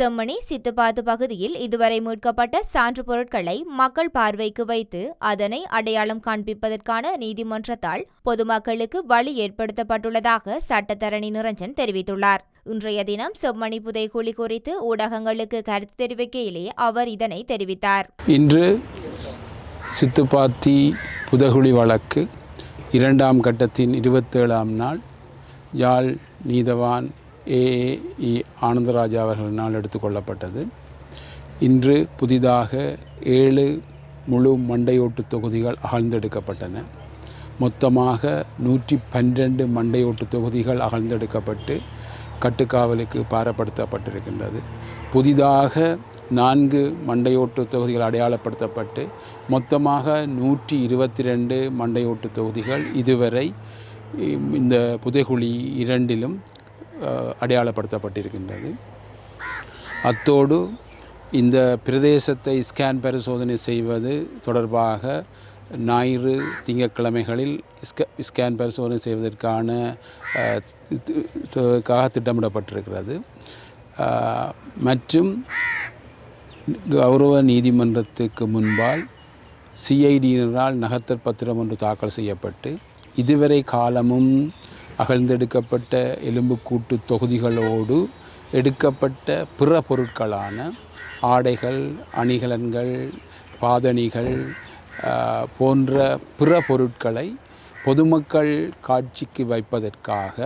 செம்மணி சித்துப்பாத்து பகுதியில் இதுவரை மீட்கப்பட்ட சான்று பொருட்களை மக்கள் பார்வைக்கு வைத்து அதனை அடையாளம் காண்பிப்பதற்கான நீதிமன்றத்தால் பொதுமக்களுக்கு வழி ஏற்படுத்தப்பட்டுள்ளதாக சட்டத்தரணி நிரஞ்சன் தெரிவித்துள்ளார். இன்றைய தினம் செம்மணி புதைக்குழி குறித்து ஊடகங்களுக்கு கருத்து தெரிவிக்கையிலே அவர் இதனை தெரிவித்தார். இன்று சித்துப்பாத்தி புதகுழி வழக்கு இரண்டாம் கட்டத்தின் இருபத்தேழாம் நாள். யாழ் நீதவான் ஏஏஇ ஆனந்தராஜா அவர்களினால் எடுத்துக்கொள்ளப்பட்டது. இன்று புதிதாக ஏழு முழு மண்டையோட்டு தொகுதிகள் அகழ்ந்தெடுக்கப்பட்டன. மொத்தமாக நூற்றி பன்னிரண்டு மண்டையோட்டு தொகுதிகள் அகழ்ந்தெடுக்கப்பட்டு கட்டுக்காவலுக்கு பாரப்படுத்தப்பட்டிருக்கின்றது. புதிதாக நான்கு மண்டையோட்டு தொகுதிகள் அடையாளப்படுத்தப்பட்டு மொத்தமாக நூற்றி இருபத்தி ரெண்டு மண்டையோட்டு தொகுதிகள். இதுவரை இந்த புதைகுழி இரண்டிலும் அடையாளப்படுத்தப்பட்டிருக்கின்றது. அத்தோடு இந்த பிரதேசத்தை ஸ்கேன் பரிசோதனை செய்வது தொடர்பாக ஞாயிறு திங்கட்கிழமைகளில் ஸ்க ஸ்கேன் பரிசோதனை செய்வதற்கான திட்டமிடப்பட்டிருக்கிறது. மற்றும் கௌரவ நீதிமன்றத்துக்கு முன்பால் சிஐடியினரால் நகர்த்தற் பத்திரம் ஒன்று தாக்கல் செய்யப்பட்டு இதுவரை காலமும் அகழ்ந்தெடுக்கப்பட்ட எலும்புக்கூட்டு தொகுதிகளோடு எடுக்கப்பட்ட பிற பொருட்களான ஆடைகள் அணிகலன்கள் பாதணிகள் போன்ற பிற பொருட்களை பொதுமக்கள் காட்சிக்கு வைப்பதற்காக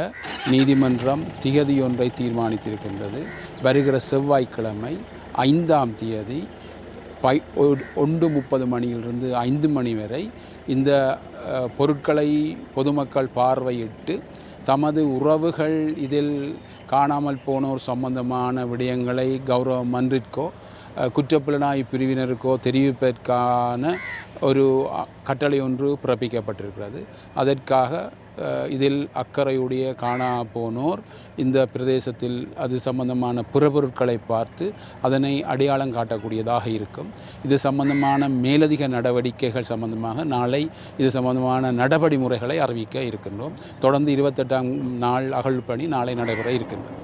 நீதிமன்றம் திகதியொன்றை தீர்மானித்திருக்கின்றது. வருகிற செவ்வாய்க்கிழமை ஐந்தாம் தேதி பை ஒ- ஒன்று முப்பது மணியிலிருந்து ஐந்து மணி வரை இந்த பொருட்களை பொதுமக்கள் பார்வையிட்டு தமது உறவுகள் இதில் காணாமல் போனோர் சம்பந்தமான விடயங்களை கௌரவ மன்றிற்கோ குற்றப்புலனாய் பிரிவினருக்கோ தெரிவிப்பதற்கான ஒரு கட்டளை ஒன்று பிறப்பிக்கப்பட்டிருக்கிறது. அதற்காக இதில் அக்கறையுடைய காணா போனோர் இந்த பிரதேசத்தில் அது சம்பந்தமான புறப்பொருட்களை பார்த்து அதனை அடையாளம் காட்டக்கூடியதாக இருக்கும். இது சம்பந்தமான மேலதிக நடவடிக்கைகள் சம்பந்தமாக நாளை இது சம்பந்தமான நடவடிமுறைகளை அறிவிக்க இருக்கின்றோம். தொடர்ந்து இருபத்தெட்டாம் நாள் அகழ்வு பணி நாளை நடைபெற இருக்கின்றோம்